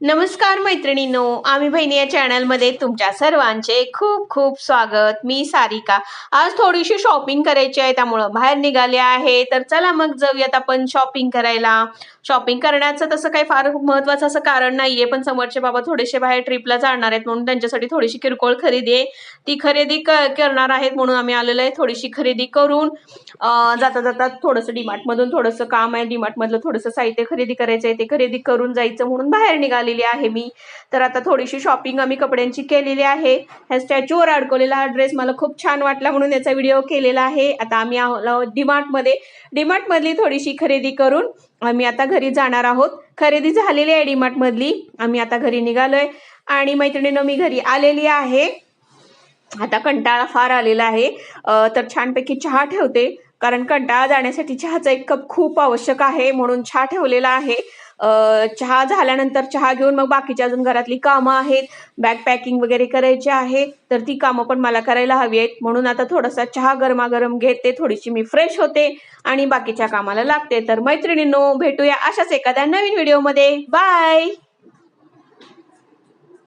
नमस्कार मैत्रिणींनो आम्ही बहिणी या चॅनलमध्ये तुमच्या सर्वांचे खूप खूप स्वागत. मी सारिका. आज थोडीशी शॉपिंग करायची आहे त्यामुळं बाहेर निघाले आहे. तर चला मग जाऊयात आपण शॉपिंग करायला. शॉपिंग करण्याचं तसं काही फार महत्त्वाचं असं कारण नाही आहे पण समोरचे बाबा थोडेसे बाहेर ट्रिपला जाणार आहेत म्हणून त्यांच्यासाठी थोडीशी किरकोळ खरेदी आहे. ती खरेदी करणार आहेत म्हणून आम्ही आलेलो आहे थोडीशी खरेदी करून. जाता जाता थोडंसं डीमार्टमधून थोडंसं काम आहे. डीमार्टमधलं थोडंसं साहित्य खरेदी करायचं आहे ते खरेदी करून जायचं म्हणून बाहेर आलेली आहे मी. तर आता थोडीशी शॉपिंग आम्ही कपड्यांची केलेली आहे. ह्या स्टॅच्यूवर अडकवलेला हा ड्रेस मला खूप छान वाटला म्हणून याचा व्हिडिओ केलेला आहे. आता आम्ही आलो डीमार्टमध्ये डीमार्टमधली थोडीशी खरेदी करून आम्ही आता घरी जाणार आहोत. खरेदी झालेली आहे डीमार्टमधली आम्ही आता घरी निघालोय. आणि मैत्रिणीनं मी घरी आलेली आहे. आता कंटाळा फार आलेला आहे. तर छानपैकी चहा ठेवते. कारण कंटाळा जाण्यासाठी चहाचा एक कप खूप आवश्यक आहे म्हणून चहा ठेवलेला आहे. चहा झाल्यानंतर चहा घेऊन मग बाकीची अजून घरातली कामं आहेत. बॅग पॅकिंग वगैरे करायची आहे. तर ती कामं पण मला करायला हवी आहेत. म्हणून आता थोडासा चहा गरमागरम घेते. थोडीशी मी फ्रेश होते आणि बाकीच्या कामाला लागते. तर मैत्रिणींनो भेटूया अशाच एखाद्या नवीन व्हिडिओमध्ये बाय